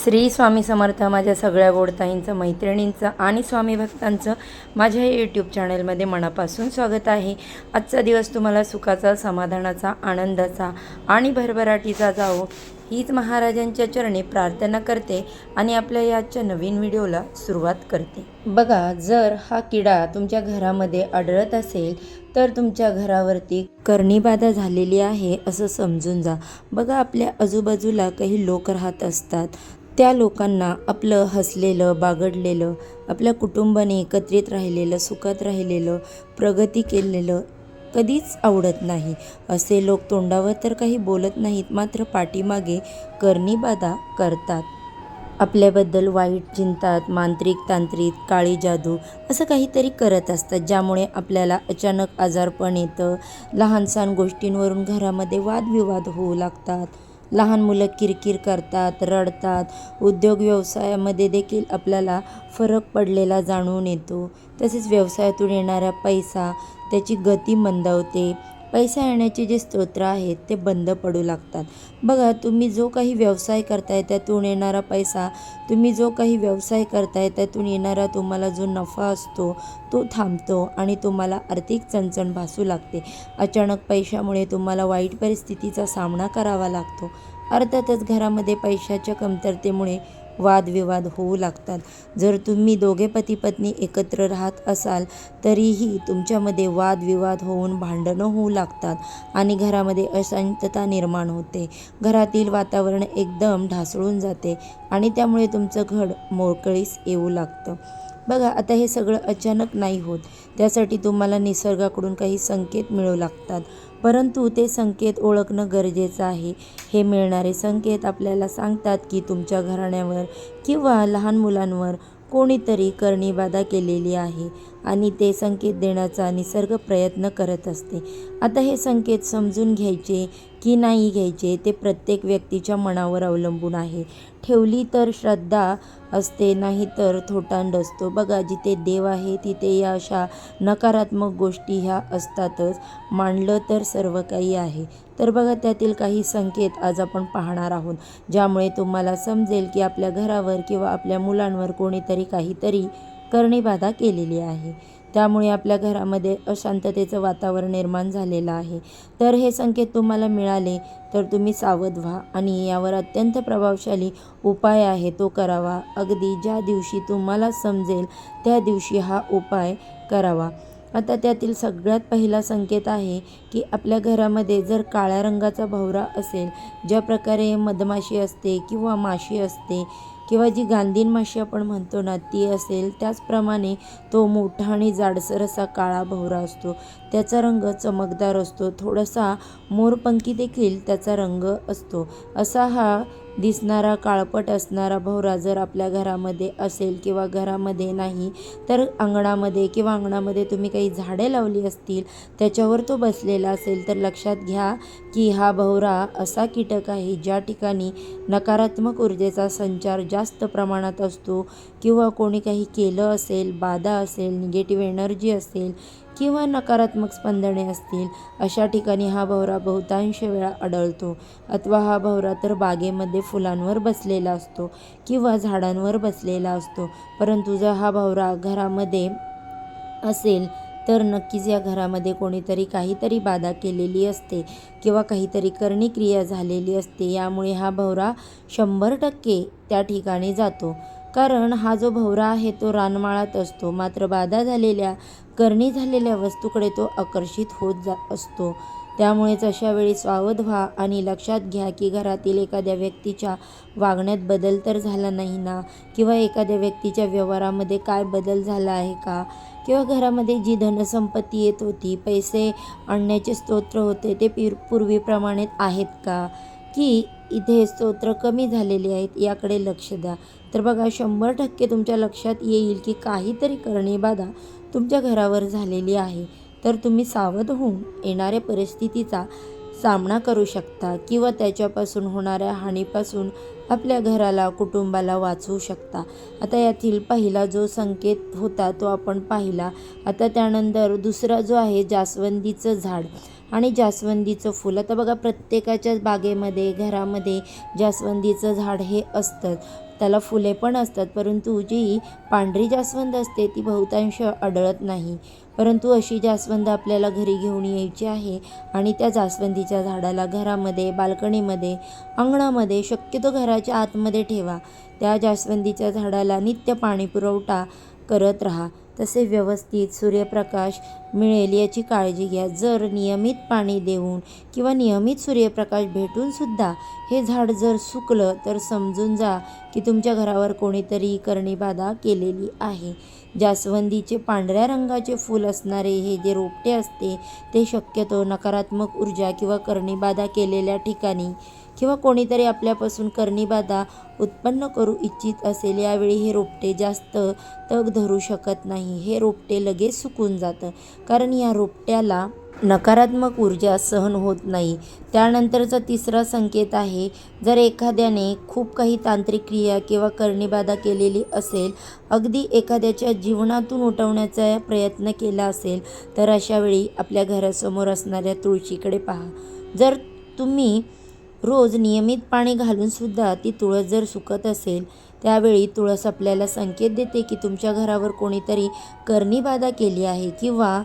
श्री स्वामी समर्थ माझ्या सगळ्या गोडताईंचं मैत्रिणींचं आणि स्वामी भक्तांचं माझ्या या यूट्यूब चॅनलमध्ये मनापासून स्वागत आहे. आजचा दिवस तुम्हाला सुखाचा समाधानाचा आनंदाचा आणि भरभराटीचा जावो हीच महाराजांच्या चरणी प्रार्थना करते आणि आपल्या या आजच्या नवीन व्हिडिओला सुरुवात करते. बघा जर हा किडा तुमच्या घरामध्ये आढळत असेल तर तुमच्या घरावरती कर्णीबाधा झालेली आहे असं समजून जा. बघा आपल्या आजूबाजूला काही लोक राहत असतात. त्या लोकांना आपलं हसलेलं बागडलेलं आपल्या कुटुंबाने एकत्रित राहिलेलं सुखात राहिलेलं प्रगती केलेलं कधीच आवडत नाही. असे लोक तोंडावर तर काही बोलत नाहीत मात्र पाठीमागे करणीबाधा करतात. आपल्याबद्दल वाईट चिंतात मांत्रिक तांत्रिक काळी जादू असं काहीतरी करत असतात ज्यामुळे आपल्याला अचानक आजारपण येतं लहानसहान गोष्टींवरून घरामध्ये वादविवाद होऊ लागतात. लहान मुलं किरकिर करतात रडतात. उद्योग व्यवसायामध्ये देखील आपल्याला फरक पडलेला जाणून येतो. तसेच व्यवसायातून येणारा पैसा त्याची गती मंदावते. पैसा येण्याचे जे स्तोत्र आहेत ते बंद पडू लागतात. बघा तुम्ही जो काही व्यवसाय करताय त्यातून येणारा पैसा तुम्ही जो काही व्यवसाय करताय त्यातून येणारा तुम्हाला जो नफा असतो तो थांबतो आणि तुम्हाला आर्थिक चणचण भासू लागते. अचानक पैशामुळे तुम्हाला वाईट परिस्थितीचा सामना करावा लागतो. अर्थातच घरामध्ये पैशाच्या कमतरतेमुळे वादविवाद होऊ लागतात. जर तुम्ही दोघे पती पत्नी एकत्र राहत असाल तरीही तुमच्यामध्ये वादविवाद होऊन भांडणं होऊ लागतात आणि घरामध्ये अशांतता निर्माण होते. घरातील वातावरण एकदम ढासळून जाते आणि त्यामुळे तुमचं घर मोकळीस येऊ लागतं. बघा आता हे सगळं अचानक नाही होत. त्यासाठी तुम्हाला निसर्गाकडून काही संकेत मिळू लागतात. परंतु ते संकेत ओळखणं गरजेचं आहे. हे मिळणारे संकेत आपल्याला सांगतात की तुमच्या घराण्यावर किंवा लहान मुलांवर कोणीतरी करणीबाधा केलेली आहे. आणि ते संकेत देण्याचा निसर्ग प्रयत्न करत असते. आता हे संकेत समजून घ्यायचे की नाही घ्यायचे ते प्रत्येक व्यक्तीच्या मनावर अवलंबून आहे. ठेवली तर श्रद्धा असते नाही तर थोटांड असतो. बघा जिथे देव आहे तिथे या अशा नकारात्मक गोष्टी ह्या असतातच. मांडलं तर सर्व काही आहे. तर बघा त्यातील काही संकेत आज आपण पाहणार आहोत ज्यामुळे तुम्हाला समजेल की आपल्या घरावर किंवा आपल्या मुलांवर कोणीतरी काहीतरी करणीबाधा केलेली आहे. त्यामुळे आपल्या घरामध्ये अशांततेचं वातावरण निर्माण झालेलं आहे. तर हे संकेत तुम्हाला मिळाले तर तुम्ही सावध व्हा आणि यावर अत्यंत प्रभावशाली उपाय आहे तो करावा. अगदी ज्या दिवशी तुम्हाला समजेल त्या दिवशी हा उपाय करावा. आता त्यातील सगळ्यात पहिला संकेत आहे की आपल्या घरामध्ये जर काळ्या रंगाचा भवरा असेल ज्या प्रकारे मधमाशी असते किंवा माशी असते किंवा जी गांधीन माशी आपण म्हणतो ना ती असेल त्याचप्रमाणे तो मोठा आणि जाडसर असा काळा भोवरा असतो. त्याचा रंग चमकदार असतो. थोडासा मोरपंखी देखील त्याचा रंग असतो. असा हा दिसणारा काळपट असणारा भवरा जर आपल्या घरामध्ये असेल किंवा घरामध्ये नाही तर अंगणामध्ये किंवा अंगणामध्ये तुम्ही काही झाडे लावली असतील त्याच्यावर तो बसलेला असेल तर लक्षात घ्या की हा भवरा असा कीटक आहे ज्या ठिकाणी नकारात्मक ऊर्जेचा संचार जास्त प्रमाणात असतो किंवा कोणी काही केलं असेल बाधा असेल निगेटिव्ह एनर्जी असेल किंवा नकारात्मक स्पंदने असतील अशा ठिकाणी हा भवरा बहुतांश वेळा आढळतो. अथवा हा भवरा तर बागेमध्ये फुलांवर बसलेला असतो किंवा झाडांवर बसलेला असतो. परंतु जर हा भवरा घरामध्ये असेल तर नक्कीच या घरामध्ये कोणीतरी काहीतरी बाधा केलेली असते किंवा काहीतरी करणी क्रिया झालेली असते. यामुळे हा भवरा शंभर टक्के त्या ठिकाणी जातो. कारण हा जो भवरा आहे तो रानमाळात असतो. मात्र बाधा झालेल्या करणी झालेल्या वस्तूकडे तो आकर्षित होत जा असतो. त्यामुळेच अशा वेळी सावध व्हा आणि लक्षात घ्या की घरातील एखाद्या व्यक्तीच्या वागण्यात बदल तर झाला नाही ना? किंवा एखाद्या व्यक्तीच्या व्यवहारामध्ये काय बदल झाला आहे का? किंवा घरामध्ये जी धनसंपत्ती येत होती पैसे आणण्याचे स्तोत्र होते ते पिर पूर्वीप्रमाणे आहेत का? की इथे स्तोत्र कमी झालेले आहेत याकडे लक्ष द्या. तर बघा शंभर टक्के तुमच्या लक्षात येईल की काहीतरी करणीबाधा तुमच्या घरावर झालेली आहे. तर तुम्ही सावध होऊन येणाऱ्या परिस्थितीचा सामना करू शकता किंवा त्याच्यापासून होणाऱ्या हानीपासून आपल्या घराला कुटुंबाला वाचवू शकता. आता यातील पहिला जो संकेत होता तो आपण पाहिला. आता त्यानंतर दुसरा जो आहे जास्वंदीचं झाड. आणि जास्वंदीचं फुल. आता बघा प्रत्येकाच्याच बागेमध्ये घरामध्ये जास्वंदीचं झाड हे असतं त्याला फुले पण असतात परंतु जी पांढरी जास्वंद असते ती बहुतांश आढळत नाही. परंतु अशी जास्वंद आपल्याला घरी घेऊन यायची आहे आणि त्या जास्वंदीच्या झाडाला घरामध्ये बाल्कनीमध्ये अंगणामध्ये शक्यतो घराच्या आतमध्ये ठेवा. त्या जास्वंदीच्या झाडाला नित्य पाणी पुरवठा करत राहा. तसे व्यवस्थित सूर्यप्रकाश मिळेल याची काळजी घ्या. जर नियमित पाणी देऊन किंवा नियमित सूर्यप्रकाश भेटूनसुद्धा हे झाड जर सुकलं तर समजून जा की तुमच्या घरावर कोणीतरी करणीबाधा केलेली आहे. जास्वंदीचे पांढऱ्या रंगाचे फूल असणारे हे जे रोपटे असते ते शक्यतो नकारात्मक ऊर्जा किंवा करणीबाधा केलेल्या ठिकाणी किंवा कोणीतरी आपल्यापासून करणीबाधा उत्पन्न करू इच्छित असेल यावेळी हे रोपटे जास्त तग धरू शकत नाही. हे रोपटे लगेच सुकून जातं. कारण या रोपट्याला नकारात्मक ऊर्जा सहन होत नाही. त्यानंतरचा तिसरा संकेत आहे जर एखाद्याने खूप काही तांत्रिक क्रिया किंवा करणीबाधा केलेली असेल अगदी एखाद्याच्या जीवनातून उठवण्याचा प्रयत्न केला असेल तर अशावेळी आपल्या घरासमोर असणाऱ्या तुळशीकडे पहा. जर तुम्ही रोज नियमित पाणी घालूनसुद्धा ती तुळस जर सुकत असेल त्यावेळी तुळस आपल्याला संकेत देते की तुमच्या घरावर कोणीतरी करणीबाधा केली आहे किंवा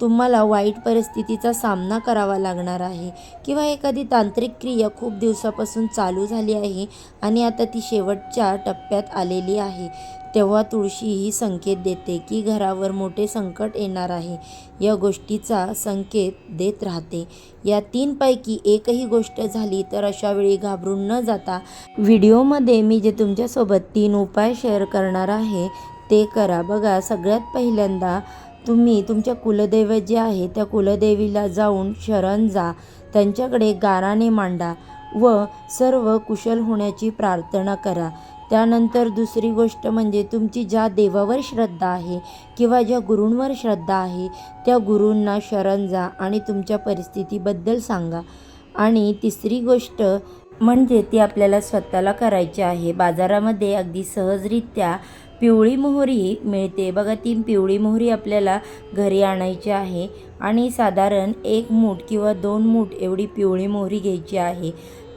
तुम्हाला वाईट परिस्थितीचा सामना करावा लागणार आहे. किंवा एखादी तांत्रिक क्रिया खूप दिवसापासून चालू झाली आहे आणि आता ती शेवटच्या टप्प्यात आलेली आहे. तेव्हा तुळशी ही संकेत देते की घरावर मोठे संकट येणार आहे. या गोष्टीचा संकेत देत राहते. या तीनपैकी एकही गोष्ट झाली तर अशा वेळी घाबरून न जाता व्हिडिओमध्ये मी जे तुमच्यासोबत तीन उपाय शेअर करणार आहे ते करा. बघा सगळ्यात पहिल्यांदा तुम्ही तुमच्या कुलदैवत जे आहे त्या कुलदेवीला जाऊन शरण जा. त्यांच्याकडे गाराने मांडा व सर्व कुशल होण्याची प्रार्थना करा. त्यानंतर दुसरी गोष्ट म्हणजे तुमची ज्या देवावर श्रद्धा आहे किंवा ज्या गुरूंवर श्रद्धा आहे त्या गुरूंना शरण जा आणि तुमच्या परिस्थितीबद्दल सांगा. आणि तिसरी गोष्ट म्हणजे ती आपल्याला स्वतःला करायची आहे. बाजारामध्ये अगदी सहजरित्या पिवळी मोहरी मिळते. बघा ती पिवळी मोहरी आपल्याला घरी आणायची आहे. आणि साधारण एक मूठ किंवा दोन मूठ एवढी पिवळी मोहरी घ्यायची आहे.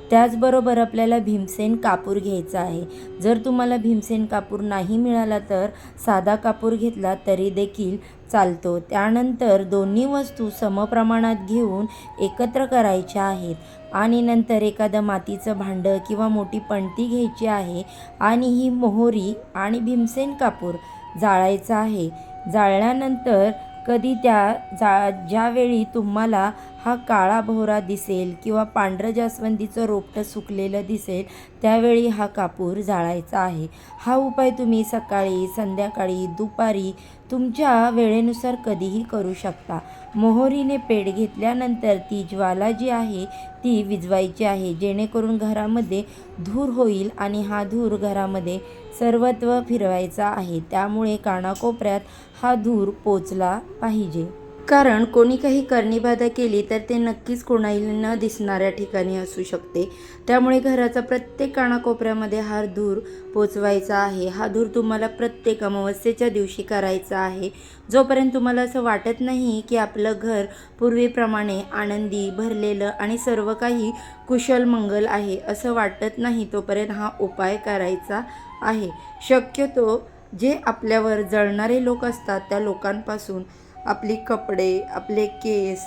त्याचबरोबर आपल्याला भीमसेन कापूर घ्यायचा आहे. जर तुम्हाला भीमसेन कापूर नाही मिळाला तर साधा कापूर घेतला तरी देखील चालतो. त्यानंतर दोन्ही वस्तू समप्रमाणात घेऊन एकत्र करायच्या आहेत. आणि नंतर एखादं मातीचं भांडं किंवा मोठी पणती घ्यायची आहे आणि ही मोहरी आणि भीमसेन कापूर जाळायचं आहे. जाळल्यानंतर कधी त्या जा ज्यावेळी तुम्हाला हा काळा भोवरा दिसेल किंवा पांढरं जास्वंदीचं रोपटं सुकलेलं दिसेल त्यावेळी हा कापूर जाळायचा आहे. हा उपाय तुम्ही सकाळी संध्याकाळी दुपारी तुमच्या वेळेनुसार कधीही करू शकता. मोहरीने पेट घेतल्यानंतर ती ज्वाला जी आहे ती विजवायची आहे. जेणेकरून घरामध्ये धूर होईल आणि हा धूर घरामध्ये सर्वत्व फिरवायचा आहे. त्यामुळे कानाकोपऱ्यात हा धूर पोचला पाहिजे. कारण कोणी काही करणीबाधा केली तर ते नक्कीच कोणाही न दिसणाऱ्या ठिकाणी असू शकते. त्यामुळे घराचा प्रत्येक कानाकोपऱ्यामध्ये हा धूर पोचवायचा आहे. हा धूर तुम्हाला प्रत्येक अमावस्येच्या दिवशी करायचा आहे. जोपर्यंत तुम्हाला असं वाटत नाही की आपलं घर पूर्वीप्रमाणे आनंदी भरलेलं आणि सर्व काही कुशल मंगल आहे असं वाटत नाही तोपर्यंत हा उपाय करायचा आहे. शक्यतो जे आपल्यावर जळणारे लोक असतात त्या लोकांपासून आपली कपडे आपले केस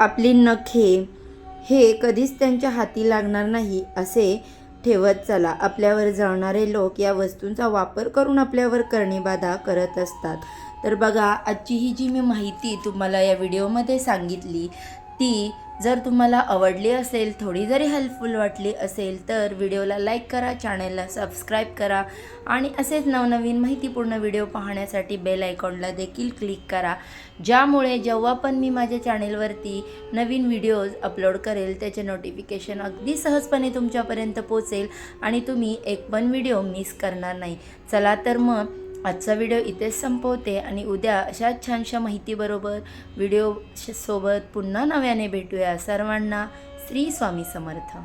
आपली नखे हे कधीच त्यांच्या हाती लागणार नाही असे ठेवत चला. आपल्यावर जळणारे लोक या वस्तूंचा वापर करून आपल्यावर करणीबाधा करत असतात. तर बघा आजची ही जी मी माहिती तुम्हाला या व्हिडिओमध्ये सांगितली ती जर तुम्हाला आवडली असेल थोडी जरी हेल्पफुल वाटली असेल तर व्हिडिओला लाईक करा चॅनलला सबस्क्राईब करा आणि असेच नवनवीन माहितीपूर्ण व्हिडिओ पाहण्यासाठी बेल आयकॉनला देखील क्लिक करा. ज्यामुळे जेव्हा पण मी माझ्या चॅनेलवरती नवीन व्हिडिओज अपलोड करेल त्याचे नोटिफिकेशन अगदी सहजपणे तुमच्यापर्यंत पोचेल आणि तुम्ही एक पण व्हिडिओ मिस करणार नाही. चला तर मग आजचा व्हिडिओ इथेच संपवते आणि उद्या अशाच छानशा माहितीबरोबर व्हिडिओ सोबत पुन्हा नव्याने भेटूया सर्वांना श्री स्वामी समर्थ.